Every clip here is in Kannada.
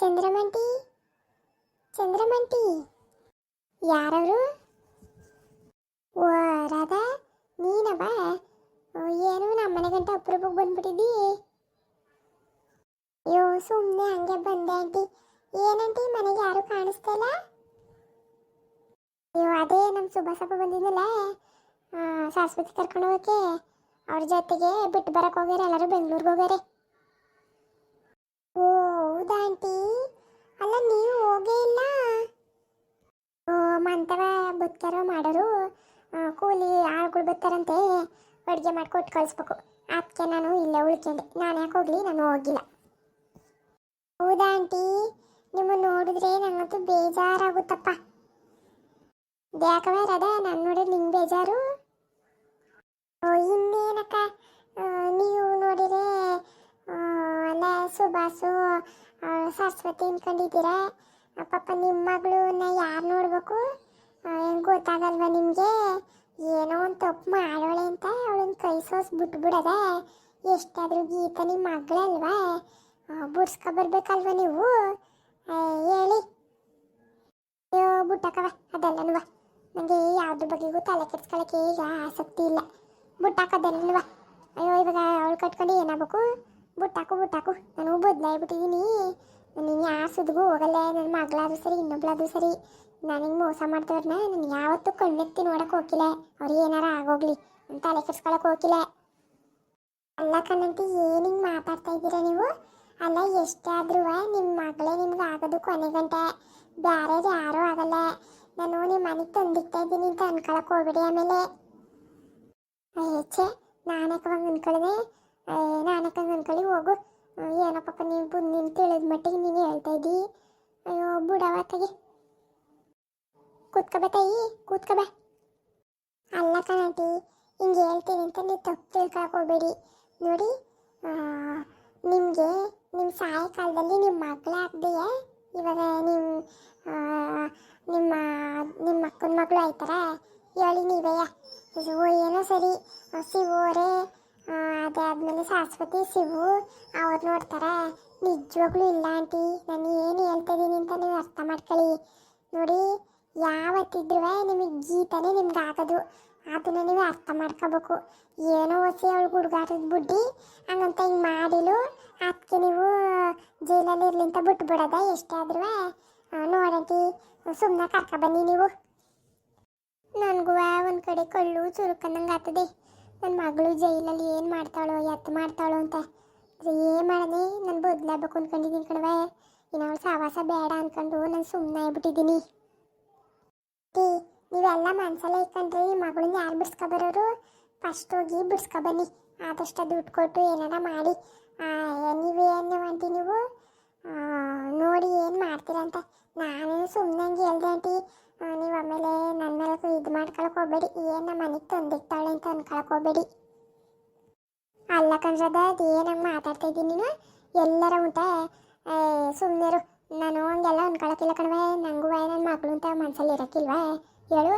ಚಂದ್ರಮಂಟಿ ಚಂದ್ರಮಂಟಿ. ಯಾರವರು? ಓ, ರಾಧಾ, ನೀನವ? ಏನು ನಮ್ಮ ಗಂಟೆ ಅಪ್ರೂಪಕ್ಕೆ ಬಂದ್ಬಿಟ್ಟಿದ್ದಿ? ಅಯ್ಯೋ ಸುಮ್ಮನೆ ಹಂಗೆ ಬಂದೆ, ಆಂಟಿ. ಏನಂಟಿ, ಮನೆಗೆ ಯಾರು ಕಾಣಿಸ್ತಾ ಇಲ್ಲ? ಅಯ್ಯೋ, ಅದೇ ನಮ್ಮ ಸುಭಾಸಪ್ಪ ಬಂದಿದ್ದಲ್ಲ ಸಾಸ್ವತಿ ಕರ್ಕೊಂಡು ಹೋಗಕ್ಕೆ. ಅವ್ರ ಜೊತೆಗೆ ಬಿಟ್ಟು ಬರಕ್ಕೆ ಹೋಗ್ಯಾರ, ಎಲ್ಲರೂ ಬೆಂಗಳೂರಿಗೆ ಹೋಗ್ಯಾರೆ. ಓ ಹೌದಾ ಆಂಟಿ? ಅಲ್ಲ, ನೀವು ಹೋಗೇ ಇಲ್ಲ? ಮಂತವ, ಬದುಕ್ಯಾರೋ ಮಾಡೋರು ಕೂಲಿ ಆಳುಗಳು ಬರ್ತಾರಂತೆ ಅಡುಗೆ ಮಾಡಿ ಕೊಟ್ಟು ಕಳಿಸ್ಬೇಕು. ಅದಕ್ಕೆ ನಾನು ಇಲ್ಲೇ ಉಳ್ಕೊಂಡೆ. ನಾನು ಯಾಕೆ ಹೋಗ್ಲಿ? ನಾನು ಹೋಗಿಲ್ಲ. ಹೌದಾ ಆಂಟಿ? ನಿಮ್ಮನ್ನು ನೋಡಿದ್ರೆ ನನಗಂತೂ ಬೇಜಾರಾಗುತ್ತಪ್ಪ. ಯಾಕವೇ ಅದ ನಾನು ನೋಡಿದ್ರೆ ನಿಂಗೆ ಬೇಜಾರು? ಇನ್ನೇನಕ್ಕ? ನೀವು ನೋಡಿದ್ರೆ ಅಲ್ಲ, ಸುಭಾಸು ಸರಸ್ವತಿ ಅನ್ಕೊಂಡಿದ್ದೀರಾ? ಆ, ಪಾಪ ನಿಮ್ಮ ಮಗಳನ್ನ ಯಾರು ನೋಡ್ಬೇಕು? ಹೆಂಗ್ ಗೊತ್ತಾಗಲ್ವ ನಿಮಗೆ? ಏನೋ ಒಂದು ತಪ್ಪು ಮಾಡೋಳೆ ಅಂತ ಅವಳನ್ನ ಕೈ ಸೋಸ್ ಬಿಟ್ಬಿಡದ ಎಷ್ಟಾದರೂ ಗೀತ ನಿಮ್ಮ ಮಗಳಲ್ವಾ? ಬುಡ್ಸ್ಕೊ ಬರ್ಬೇಕಲ್ವ ನೀವು? ಹೇಳಿ. ಅಯ್ಯೋ ಅದಲ್ಲ ಅದೆಲ್ಲನುವ ನನಗೆ ಯಾವ್ದ್ರ ಬಗ್ಗೆಗೂ ತಲೆ ಕೆಡ್ಸ್ಕೊಳಕ್ಕೆ ಈಗ ಆಸಕ್ತಿ ಇಲ್ಲ. ಬುಟ್ಟಾಕದೆಲ್ಲನುವ ಅಯ್ಯೋ ಇವಾಗ ಅವಳು ಕಟ್ಕೊಂಡು ಏನಾಗಬೇಕು? ಬುಟ್ಟಾಕು ಬುಟ್ಟಾಕು. ನಾನು ಬದಲಾಗ್ಬಿಟ್ಟಿದ್ದೀನಿ ನೀನು ಯಾವ ಸುದ್ದಿಗೂ ಹೋಗಲ್ಲ. ನನ್ನ ಮಗಳಾದ್ರೂ ಸರಿ, ಇನ್ನೊಬ್ಳಾದ್ರೂ ಸರಿ. ನನಗೆ ಮೋಸ ಮಾಡ್ತವ್ರನ್ನ ನಾನು ಯಾವತ್ತೂ ಕಣ್ಣೆತ್ತಿ ನೋಡಕ್ಕೆ ಹೋಗಿಲ್ಲ ಅವ್ರಿಗೆ ಏನಾರ ಆಗೋಗ್ಲಿ. ಅಂತ ತಲೆ ಕೆಡ್ಸ್ಕೊಳಕ್ಕೆ ಹೋಗಿಲ್ಲ ಅಲ್ಲ ಕಣ್ಣಂತಿ ಏನು ಹಿಂಗೆ ಮಾತಾಡ್ತಾ ಇದ್ದೀರಾ ನೀವು? ಅಲ್ಲ, ಎಷ್ಟಾದ್ರೂ ನಿಮ್ಮ ಮಗಳೇ ನಿಮ್ಗೆ ಆಗೋದು ಕೊನೆ ಗಂಟೆ. ಬೇರೆ ಯಾರೂ ಆಗಲ್ಲ. ನಾನು ನಿಮ್ಮ ಮನೆಗೆ ತಂದಿಡ್ತಾ ಇದ್ದೀನಿ ಅಂತ ಅನ್ಕೊಳಕ್ಕೆ ಹೋಗ್ಬಿಡಿ ಆಮೇಲೆ. ಹೆಚ್ಚೆ ನಾನಕ್ಕೆ ಹಂಗೆ ಅನ್ಕೊಳ್ದೆ ನಾನಕ್ಕೆ ನನ್ನ ಹೋಗು. ಏನಪ್ಪ ಏನೋ ಪಾಪ ನೀವು ನೀನು ತಿಳಿದ ಮಟ್ಟಿಗೆ ನೀನು ಹೇಳ್ತಾ ಇದ್ದಿ. ಅಯ್ಯೋ, ಬುಡವ, ತೆಗಿ. ಕೂತ್ಕೊಬ ತಾಯಿ ಕೂತ್ಕೋಬೇ ಅಲ್ಲ ಕಣಟಿ, ಹಿಂಗೆ ಹೇಳ್ತೀನಿ ಅಂತ ನೀವು ತಪ್ಪು ಹೋಗಬೇಡಿ. ನೋಡಿ ನಿಮಗೆ ನಿಮ್ಮ ಸಾಯ ಕಾಲದಲ್ಲಿ ನಿಮ್ಮ ಮಗಳ ಆಗದೆಯೇ? ಇವಾಗ ನಿಮ್ಮ ನಿಮ್ಮ ನಿಮ್ಮ ಅಕ್ಕನ ಮಗಳು ಆಯ್ತಾರ? ಹೇಳಿ ನೀವಯ್ಯ ಇದು ಏನೋ ಸರಿ. ಅವರೇ ಅದಾದ್ಮೇಲೆ ಸರಸ್ವತಿ ಶಿವು, ಅವ್ರು ನೋಡ್ತಾರೆ, ನಿಜವಾಗ್ಲೂ ಇಲ್ಲ ಆಂಟಿ, ನಾನು ಏನು ಹೇಳ್ತಿದ್ದೀನಿ ಅಂತ ನೀವು ಅರ್ಥ ಮಾಡ್ಕೊಳ್ಳಿ. ನೋಡಿ ಯಾವತ್ತಿದ್ರೂ ನಿಮಗೆ ಗೀತನೇ ನಿಮ್ಗೆ ಆಗೋದು. ಅದನ್ನು ನೀವು ಅರ್ಥ ಮಾಡ್ಕೋಬೇಕು. ಏನೋ ಹೊಸ ಅವಳು ಹುಡುಗಾಟದ ಬುಡ್ಡಿ, ಹಂಗಂತ ಹಿಂಗೆ ಮಾಡಿಲು. ಅದಕ್ಕೆ ನೀವು ಜೈಲಲ್ಲಿ ಇರ್ಲಿ ಅಂತ ಬಿಟ್ಬಿಡೋದ ಎಷ್ಟೇ ಆದ್ರೂ ನೋಡಂಟಿ ಸುಮ್ಮನೆ ಕರ್ಕ ಬನ್ನಿ ನೀವು. ನನಗೂ ಒಂದು ಕಡೆ ಕಳ್ಳು ಚುರುಕನ್ನಂಗೆ ಆಗ್ತದೆ. ನನ್ನ ಮಗಳು ಜೈಲಲ್ಲಿ ಏನು ಮಾಡ್ತಾಳೋ ಎತ್ತು ಮಾಡ್ತಾಳೋ ಅಂತ. ಏನು ಮಾಡದೆ? ನಾನು ಬದಲಾಗಬೇಕು ಅಂದ್ಕೊಂಡಿದ್ದೀನಿ ಕಣವೆ ಇನ್ನು ಅವಳು ಸಹವಾಸ ಬೇಡ ಅಂದ್ಕೊಂಡು ನಾನು ಸುಮ್ಮನೆ ಆಗ್ಬಿಟ್ಟಿದ್ದೀನಿ. ಟೀ, ನೀವೆಲ್ಲ ಮನ್ಸಲ್ಲೇ ಈ ಮಗಳನ್ನ ಯಾರು ಬಿಡ್ಸ್ಕೊಬರೋರು ಫಸ್ಟ್ ಹೋಗಿ ಬಿಡ್ಸ್ಕೊ ಬನ್ನಿ. ಆದಷ್ಟು ದುಡ್ಡು ಕೊಟ್ಟು ಏನಾರ ಮಾಡಿ. ನೀವೇನು ಆಂಟಿ ನೀವು. ನೋಡಿ ಏನು ಮಾಡ್ತೀರಂತ ನಾನು ಸುಮ್ಮನೆ ಹೇಳ್ದೆ ಆ, ನೀವು ಆಮೇಲೆ ನನ್ನ ಮೇಲೆ ಇದು ಮಾಡ್ಕೊಳಕ್ ಹೋಗ್ಬೇಡಿ. ಏನು ನಮ್ಮ ಮನೆಗೆ ತಂದಿರ್ತಾಳೆ ಅಂತ ಅನ್ಕೊಳಕ್ ಹೋಗ್ಬೇಡಿ. ಅಲ್ಲ ಕಣ್ರದ ಅದು ಮಾತಾಡ್ತಾ ಇದ್ದೀನಿ ನೀನು? ಎಲ್ಲರ ಊಟ? ಸುಮ್ಮನೆರು ನಾನು ಹಂಗೆಲ್ಲ ಅನ್ಕೊಳಕ್ಕಿಲ್ಲ ಕಣವೆ. ನಂಗೂ ನನ್ನ ಮಗಳು ಅಂತ ಮನ್ಸಲ್ಲಿ ಇರೋಕ್ಕಿಲ್ವಾ ಹೇಳು.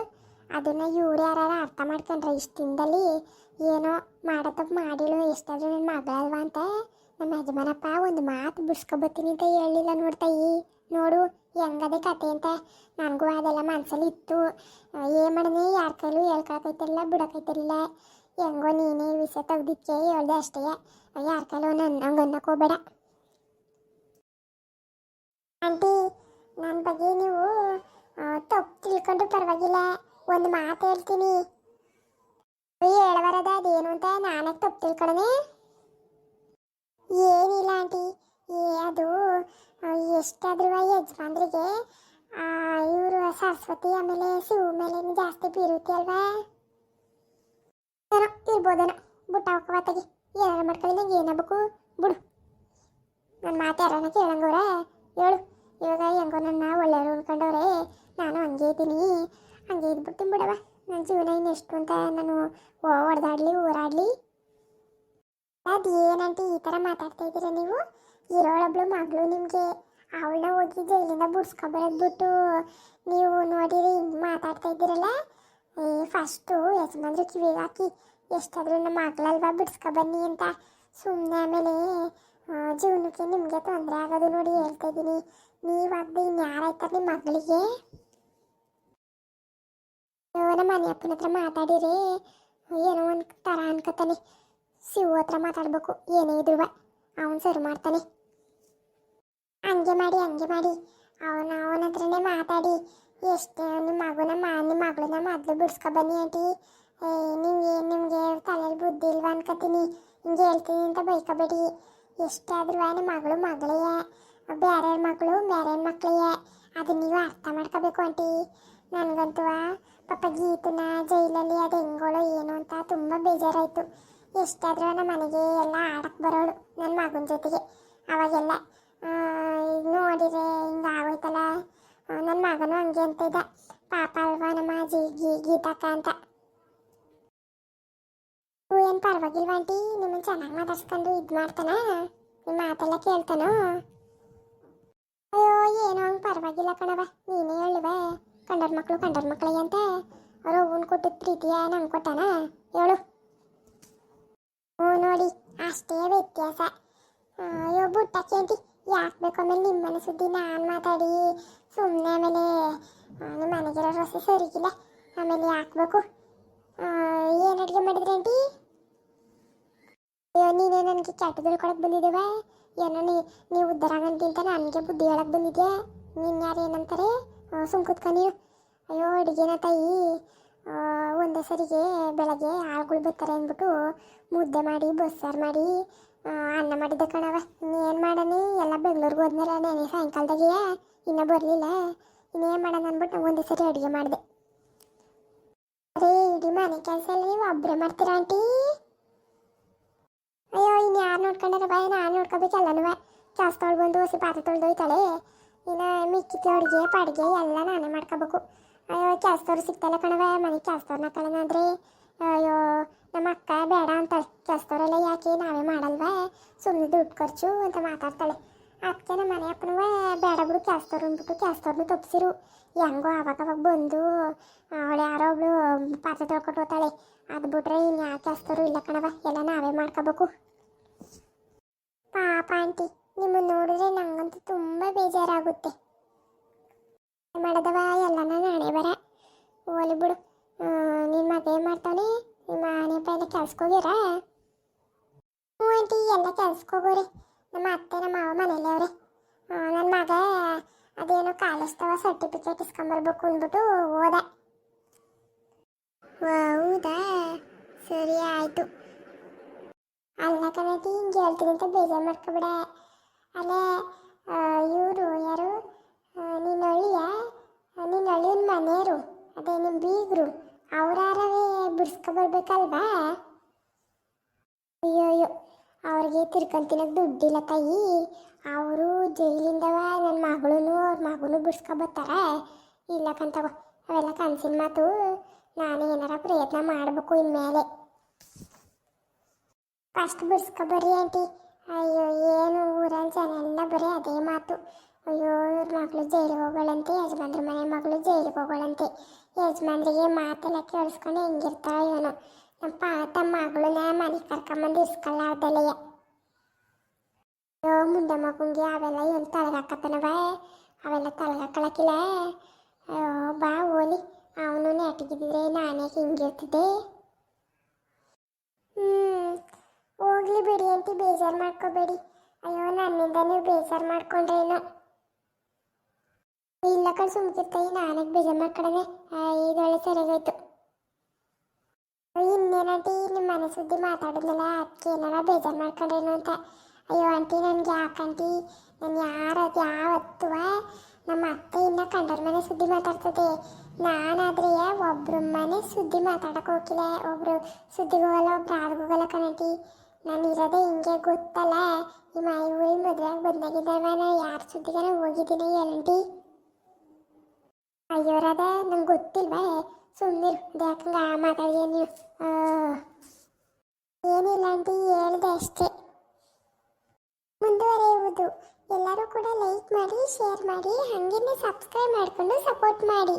ಅದನ್ನ ಇವ್ರು ಯಾರು ಅರ್ಥ ಮಾಡ್ಕೊಂಡ್ರೆ ಇಷ್ಟು ದಿನದಲ್ಲಿ ಏನೋ ಮಾಡೋ ತಪ್ಪು ಮಾಡಿಳು ಎಷ್ಟಾದರೂ ನನ್ನ ಮಗಳಲ್ವಾ ಅಂತ. ನಮ್ಮ ಯಜಮಾನಪ್ಪ ಒಂದು ಮಾತು ಬಿಡ್ಸ್ಕೊಬತ್ತೀನಿ ಅಂತ ಹೇಳಿಲ್ಲ ನೋಡ್ತಾಯಿ ನೋಡು, ಹೆಂಗದೆ ಕತೆ ಅಂತ. ನನಗೂ ಅದೆಲ್ಲ ಮನಸ್ಸಲ್ಲಿ ಇತ್ತು. ಮಾಡಿದೆ ಯಾರ ಕೈಲೂ ಹೇಳ್ಕೊಳಕೈತಿರಲಿಲ್ಲ ಬಿಡೋಕೈತಿರಲಿಲ್ಲ ಹೆಂಗೋ ನೀನೇ ವಿಷಯ ತೆಗ್ದಿಕ್ಕೆ ಹೇಳ್ದೆ ಅಷ್ಟೇ. ಯಾರ ಕೈಲೂ ನನ್ನ ಹಂಗೆ ಅನ್ನಕ್ಕೆ ಹೋಗ್ಬೇಡ. ಆಂಟಿ ನನ್ನ ಬಗ್ಗೆ ನೀವು ತಪ್ಪು ತಿಳ್ಕೊಂಡು ಪರವಾಗಿಲ್ಲ. ಒಂದು ಮಾತು ಹೇಳ್ತೀನಿ. ಹೇಳಬಾರದ ಅದೇನು ಅಂತ ನಾನೇ ತಪ್ಪು ತಿಳ್ಕೊಳ್ಳೋಣ ಏನಿಲ್ಲ ಆಂಟಿ. ಏ, ಅದು ಎಷ್ಟಾದ್ರೂ ಯಜಮಾನ್ರಿಗೆ ಇವರು ಸರಸ್ವತಿ ಆಮೇಲೆ ಶಿವ ಮೇಲೆ ಜಾಸ್ತಿ ಬೀರುತ್ತೆ ಅಲ್ವಾ? ಏನೋ ಬುಟ್ಟ ಹೋಗವಾತಾಗಿ ಏನಾರ ಮಾಡ್ಕೊಳ್ಳಿ, ನಂಗೆ ಏನಾಗಬೇಕು ಬಿಡು. ನನ್ನ ಮಾತು ಯಾರನ್ನ ಕೇಳಂಗವ್ರೆ ಹೇಳು. ಇವಾಗ ಹೆಂಗೋ ನನ್ನ ಒಳ್ಳೆಯವರು ಅನ್ಕೊಂಡವ್ರೆ ನಾನು ಹಂಗೆ ಇದ್ದೀನಿ. ಹಂಗೆ ಇದ್ಬಿಡ್ತೀನಿ ಬಿಡವ ನನ್ನ ಜೀವನ ಇನ್ನೆಷ್ಟು ಅಂತ ನಾನು ಹೊಡೆದಾಡಲಿ ಊರಾಡ್ಲಿ. ಅದು ಏನಂತ ಈ ತರ ಮಾತಾಡ್ತಾ ಇದ್ದೀರಾ ನೀವು ಇರೋಳೊಬ್ಳು ಮಗಳು ನಿಮಗೆ ಅವಳನ್ನ ಹೋಗಿ ಜೈಲಿಂದ ಬಿಡ್ಸ್ಕೊಬರೋದು ಬಿಟ್ಟು ನೀವು ನೋಡಿರಿ ಹಿಂಗೆ ಮಾತಾಡ್ತಾ ಇದ್ದೀರಲ್ಲ ಫಸ್ಟು ಯಜಮಾನ್ರು ಕಿವಿಗೆ ಹಾಕಿ ಎಷ್ಟಾದರೂ ನಮ್ಮ ಮಗಳಲ್ವಾ ಬನ್ನಿ ಅಂತ ಸುಮ್ಮನೆ ಆಮೇಲೆ ಜೀವನಕ್ಕೆ ನಿಮಗೆ ತೊಂದರೆ ಆಗೋದು ನೋಡಿ ಹೇಳ್ತಾ ಇದ್ದೀನಿ ನೀವಾಗದೆ ಇನ್ಯಾರಾಯ್ತಾರೆ ನಿಮ್ಮ ಮಗಳಿಗೆ? ನಮ್ಮ ಮನೆ ಅಪ್ಪನ ಹತ್ರ ಮಾತಾಡಿರಿ, ಏನೋ ಒಂದು ಥರ ಅನ್ಕೋತಾನೆ. ಶಿವ ಹತ್ರ ಮಾತಾಡ್ಬೇಕು, ಏನೇ ಇದ್ರು ಅವನು ಸರಿ ಮಾಡ್ತಾನೆ. ಹಂಗೆ ಮಾಡಿ ಹಂಗೆ ಮಾಡಿ. ಅವನ ಅವನ ಹತ್ರನೇ ಮಾತಾಡಿ. ಎಷ್ಟು ನಿಮ್ಮ ಮಗುನ ಮಾ ನಿಮ್ಮ ಮಗಳನ್ನ ಮೊದಲು ಬಿಡ್ಸ್ಕೊ ಬನ್ನಿ ಆಂಟಿ. ನಿಮ್ಗೆ ನಿಮಗೆ ತಲೆಯಲ್ಲಿ ಬುದ್ಧಿ ಇಲ್ವಾ ಅನ್ಕೋತೀನಿ. ಹಿಂಗೆ ಹೇಳ್ತೀನಿ ಅಂತ ಬೈಕೋಬೇಡಿ. ಎಷ್ಟಾದ್ರೂ ನಿಮ್ಮ ಮಗಳು ಮಗಳೇ ಬೇರೆ ಮಗಳು ಬೇರೆ ಮಕ್ಕಳೇ ಅದು ನೀವು ಅರ್ಥ ಮಾಡ್ಕೋಬೇಕು ಆಂಟಿ. ನನಗಂತೂ ಪಾಪ ಗೀತನ ಜೈಲಲ್ಲಿ ಅದು ಹೆಂಗೋಳು ಏನು ಅಂತ ತುಂಬ ಬೇಜಾರಾಯಿತು. ಎಷ್ಟಾದ್ರೂ ನಮ್ಮ ಮನೆಗೆ ಎಲ್ಲ ಆಡಕ್ಕೆ ಬರೋಳು ನನ್ನ ಮಗನ ಜೊತೆಗೆ. ಅವಾಗೆಲ್ಲ ನೋಡಿದ್ರೆ ಹಿಂಗೆ ಆಗೋಯ್ತಲ್ಲ. ನನ್ನ ಮಗನೂ ಹಂಗೆ ಅಂತ ಇದ್ದ. ಪಾಪ ಅಲ್ವಾ ನಮ್ಮ ಜಿ ಗೀ ಗೀತಕ್ಕ ಅಂತ. ಏನು ಪರವಾಗಿಲ್ವ ಆಂಟಿ? ನಿಮ್ಮನ್ನು ಚೆನ್ನಾಗಿ ಮಾತಾಡ್ಸ್ಕೊಂಡು ಇದು ಮಾಡ್ತಾನ? ನಿಮ್ಮ ಮಾತೆಲ್ಲ ಕೇಳ್ತಾನೋ? ಅಯ್ಯೋ, ಏನೋ ಹಂಗೆ ಪರವಾಗಿಲ್ಲ ಕಣವ ನೀನೇ ಹೇಳುವ. ಕಂಡರ್ ಮಕ್ಕಳು ಕಂಡರ್ ಮಕ್ಕಳಿಗೆ ಅಂತ. ಅವ್ರು ಅವ್ವನ್ ಕೊಟ್ಟಿದ್ದ ಪ್ರೀತಿಯ, ನಂಗೆ ಕೊಟ್ಟಾನ? ಹೇಳು. ನೋಡಿ, ಅಷ್ಟೇ ವ್ಯತ್ಯಾಸ. ಅಯ್ಯೋ ಬುಟ್ಟಕ್ಕೆ ಕೇಂತಿ ಯಾಕೆ ಬೇಕು ಆಮೇಲೆ ನಿಮ್ಮನೆ ಸುದ್ದಿ ನಾನು ಮಾತಾಡಿ? ಸುಮ್ಮನೆ ಆಮೇಲೆ ನಿಮ್ಮ ಮನೆಗಿರೋ ರೊಸೆ ಸರಿಗಿಲ್ಲ. ಆಮೇಲೆ ಹಾಕ್ಬೇಕು ಏನು ಅಡುಗೆ ಮಾಡಿದ್ರೆ ಆಂಟಿ? ಅಯ್ಯೋ, ನೀನೇ ನನಗೆ ಕೆಟ್ಟ ತಿಳ್ಕೊಳಕ್ಕೆ ಬಂದಿದ್ದೇವ ಏನೋ ನೀ ನೀವು ಉದ್ದಾರ ಅಂತ ನನಗೆ ಬುದ್ಧಿ ಹೇಳಕ್ಕೆ ಬಂದಿದ್ಯಾ? ನಿನ್ನ ಯಾರು ಏನಂತಾರೆ? ಸುಮ್ ನೀನು. ಅಯ್ಯೋ, ಅಡುಗೆನ ತಾಯಿ. ಒಂದೇ ಸರಿಗೆ ಬೆಳಗ್ಗೆ ಆಳುಗಳು ಬರ್ತಾರೆ ಅಂದ್ಬಿಟ್ಟು ಮುದ್ದೆ ಮಾಡಿ, ಬಸ್ಸಾರು ಮಾಡಿ ಅನ್ನ ಮಾಡಿದ್ದೆ ಕಣವ ಇನ್ನೇನು ಮಾಡನಿ ಎಲ್ಲ ಬೆಂಗಳೂರಿಗೆ ಹೋದ್ಮೇಲೆ ನೆನೆ, ಸಾಯಂಕಾಲದಾಗೆ ಇನ್ನೂ ಬರಲಿಲ್ಲ. ಇನ್ನೇನು ಮಾಡೋಣ ಅಂದ್ಬಿಟ್ಟು ನಾವು ಒಂದೇ ಸರಿ ಅಡುಗೆ ಮಾಡಿದೆ. ಅದೇ ಇಡೀ ಮನೆ ಕೆಲಸ ಎಲ್ಲ ನೀವು ಒಬ್ಬರೇ ಮಾಡ್ತೀರಾ ಆಂಟಿ? ಅಯ್ಯೋ ಇನ್ನು ಯಾರು ನೋಡ್ಕೊಂಡಾರ ಬಾಯ್ ನಾನು ನೋಡ್ಕೋಬೇಕಲ್ಲನೂ ಕೆಲಸ ತೊಳ್ದು ಬಂದು, ಹೊಸಿ ಪಾತ್ರೆ ತೊಳೆದೋಯ್ತಾಳೆ ಇನ್ನು ಮಿಕ್ಕಿತ್ತು ಅಡುಗೆ, ಪಾಡಿಗೆ ಎಲ್ಲ ನಾನೇ ಮಾಡ್ಕೋಬೇಕು. ಅಯ್ಯೋ, ಕೆಲಸದವ್ರು ಸಿಗ್ತಲ್ಲ ಕಣವ ಮನೆ ಕೆಲಸದವ್ರನ್ನ ಕಳೆನ ಅಂದರೆ. ಅಯ್ಯೋ, ನಮ್ಮ ಅಕ್ಕ ಬೇಡ ಅಂತ ಕೆಲಸದವರೆಲ್ಲ ಯಾಕೆ ನಾವೇ ಮಾಡಲ್ವಾ? ಸುಮ್ಮನೆ ದುಡ್ಡು ಖರ್ಚು ಅಂತ ಮಾತಾಡ್ತಾಳೆ. ಅದಕ್ಕೆ ನಮ್ಮ ಮನೆ ಅಪ್ಪನೂ ಬೇಡ ಬಿಡು, ಕೆಲಸದವ್ರು ಅಂದ್ಬಿಟ್ಟು ಕೆಲಸದವ್ರನ್ನ ತಪ್ಪಿಸಿರು ಹೆಂಗೋ ಅವಾಗ ಅವಾಗ ಬಂದು ಅವಳು ಯಾರೋ ಒಬ್ಳು ಪಾತ್ರೆ ತೊಳ್ಕೊಟ್ಟು ಹೋಗ್ತಾಳೆ. ಅದು ಬಿಟ್ರೆ ಇನ್ನು ಯಾವ ಕೆಲಸದವರು ಇಲ್ಲ ಕಣವ ಎಲ್ಲ ನಾವೇ ಮಾಡ್ಕೋಬೇಕು. ಪಾಪ ಆಂಟಿ ನಿಮ್ಮನ್ನು ನೋಡಿದ್ರೆ ನಂಗಂತೂ ತುಂಬ ಬೇಜಾರಾಗುತ್ತೆ. ಮಾಡದವ? ಎಲ್ಲನ ನಾಳೆ ಬರ. ಓಲಿ ಬಿಡು. ನಿನ್ನ ಮಗ ಏನು ಮಾಡ್ತಾನೆ ನಿಮ್ಮ ಆನೆ ಪೈಲೆ ಕೆಲ್ಸಕ್ಕೆ ಹ್ಞೂ ಆಂಟಿ, ಎಲ್ಲ ಕೆಲ್ಸಕ್ಕೆ ಹೋಗೋರಿ. ನಮ್ಮ ಅತ್ತೆ, ನಮ್ಮ ಮಾವ ಮನೇಲಿ ಅವ್ರೆ. ನನ್ನ ಮಗ ಅದೇನೋ ಕಾಲೇಜ್ದವ ಸರ್ಟಿಫಿಕೇಟ್ ಇಸ್ಕೊಂಬರ್ಬೇಕು ಅಂದ್ಬಿಟ್ಟು ಹೋದ. ಹೌದಾ? ಸರಿ ಆಯಿತು. ಅಲ್ಲ ಕಣಟಿ ಹಿಂಗೆ ಹೇಳ್ತೀನಿ ಅಂತ ಬೇಜಾರು ಮಾಡ್ಕೊಬಿಡ. ಅಲ್ಲೇ ಇವರು ಯಾರು ನಿನ್ನ ಹಳ್ಳಿಯ ನಿನ್ನ ಹಳ್ಳಿನ ಮನೆಯವರು ಅದೇ ಬೀಗರು ಅವರಾರವೇ ಬಿಡಿಸ್ಕೊಬರ್ಬೇಕಲ್ವಾ ಅಯ್ಯೋ ಅಯ್ಯೋ ಅವ್ರಿಗೆ ತಿರ್ಕೊಂತಿನಕ್ಕೆ ದುಡ್ಡಿಲ್ಲ ತಾಯಿ. ಅವರು ಜೈಲಿಂದವ ನನ್ನ ಮಗಳೂ ಅವ್ರ ಮಗನೂ ಇಲ್ಲ ಕಂತವ ಅವೆಲ್ಲ ಕನಸಿನ ಮಾತು. ನಾನು ಏನಾರ ಪ್ರಯತ್ನ ಮಾಡಬೇಕು ಇನ್ಮೇಲೆ. ಫಸ್ಟ್ ಬಿಡಿಸ್ಕೊಬರ್ರಿ ಆಂಟಿ. ಅಯ್ಯೋ, ಏನು ಊರಲ್ಲಿ ಜನ ಎಲ್ಲ ಬರೀ ಅದೇ ಮಾತು. ಅಯ್ಯೋ, ಇವ್ರ ಮಗಳು ಜೈಲಿಗೆ ಹೋಗೋಳಂತೆ ಯಜಮಾನ್ರ ಮನೆ ಮಗಳು ಜೈಲಿಗೆ ಹೋಗೋಳಂತೆ ಯಜಮಾನ್ರಿಗೆ ಮಾತೆಲ್ಲ ಕೇಳಿಸ್ಕೊಂಡು ಹೆಂಗಿರ್ತಾವ ಇವನು ನಮ್ಮ ಪಾ ತಮ್ಮ ಮಗಳನ್ನ ಮನೆಗೆ ಕರ್ಕೊಂಬಂದು ಇಸ್ಕೊಳ್ಳಾರ್ದಲೆಯ ಅಯ್ಯೋ, ಮುಂದೆ ಮಗುಂಗೆ ಅವೆಲ್ಲ ಏನು ತಲೆಗಾಕತ್ತನವ ಅವೆಲ್ಲ ತಲೆಗಾಕಳಕ್ಕಿಲ್ಲ ಅಯ್ಯೋ, ಬಾ ಓಲಿ. ಅವನು ನೆಟ್ಟಿಗಿದ್ರೆ ನಾನೇ ಹಿಂಗಿರ್ತಿದ್ದೆ. ಹೋಗ್ಲಿ ಬಿಡಿ ಅಂತ ಬೇಜಾರು ಮಾಡ್ಕೋಬೇಡಿ. ಅಯ್ಯೋ, ನನ್ನಿಂದ ನೀವು ಬೇಜಾರು ಮಾಡ್ಕೊಂಡ್ರೇನೋ? ಇಲ್ಲ ಕಡೆ ಸುಮ್ಕಿರ್ತಾಯಿ ನಾನೇ ಬೇಜಾರು ಮಾಡ್ಕೊಡನೆ ಇದೊಳ್ಳೆ ಸರಿಯಾಗಾಯ್ತು. ಇನ್ನೇನಂಟಿ? ನಿಮ್ಮ ಮನೆ ಸುದ್ದಿ ಮಾತಾಡಿದ್ನಲ್ಲ ಅದಕ್ಕೆ ಏನಾರ ಬೇಜಾರು ಮಾಡ್ಕೊಂಡ್ರೇನು ಅಂತ. ಅಯ್ಯೋ, ಆಂಟಿ, ನನಗೆ ಯಾಕಂಟಿ ನಾನು ಯಾರು ಯಾವತ್ತುವ ನಮ್ಮ ಅತ್ತೆ ಇನ್ನ ಕಂಡರ ಮನೆ ಸುದ್ದಿ ಮಾತಾಡ್ತದೆ. ನಾನಾದ್ರೆ ಒಬ್ರು ಮನೆ ಸುದ್ದಿ ಮಾತಾಡಕ್ಕೆ ಹೋಗಿಲ್ಲ. ಒಬ್ರು ಸುದ್ದಿಗೆ ಹೋಗಲ್ಲ, ಒಬ್ರು ಆದ್ಗೆ ಹೋಗಲ್ಲ ಕಣಟಿ ನಾನು ಇರೋದೇ ಹಿಂಗೆ ಗೊತ್ತಲ್ಲ. ನಿಮ್ಮ ಐ ಊರಿ ಮದುವೆಗೆ ಬಂದಾಗಿದ್ದಾವ ನಾ ಯಾರ ಸುದ್ದಿಗಾನ ಹೋಗಿದ್ದೀನಿ ಏನಂಟಿ ಅಯ್ಯೋರದ ನಂಗೆ ಗೊತ್ತಿಲ್ವಾ? ಸುಮ್ಮನೆ ಯಾಕಂಗ ಮಾತಾಡಿಯ ನೀವು ಆ, ಏನಿಲ್ಲ ಅಂತ ಹೇಳ್ದೆ ಅಷ್ಟೇ. ಮುಂದುವರೆಯುವುದು. ಎಲ್ಲರೂ ಕೂಡ ಲೈಕ್ ಮಾಡಿ ಶೇರ್ ಮಾಡಿ ಹಾಗೇನೆ ಸಬ್ಸ್ಕ್ರೈಬ್ ಮಾಡಿಕೊಂಡು ಸಪೋರ್ಟ್ ಮಾಡಿ.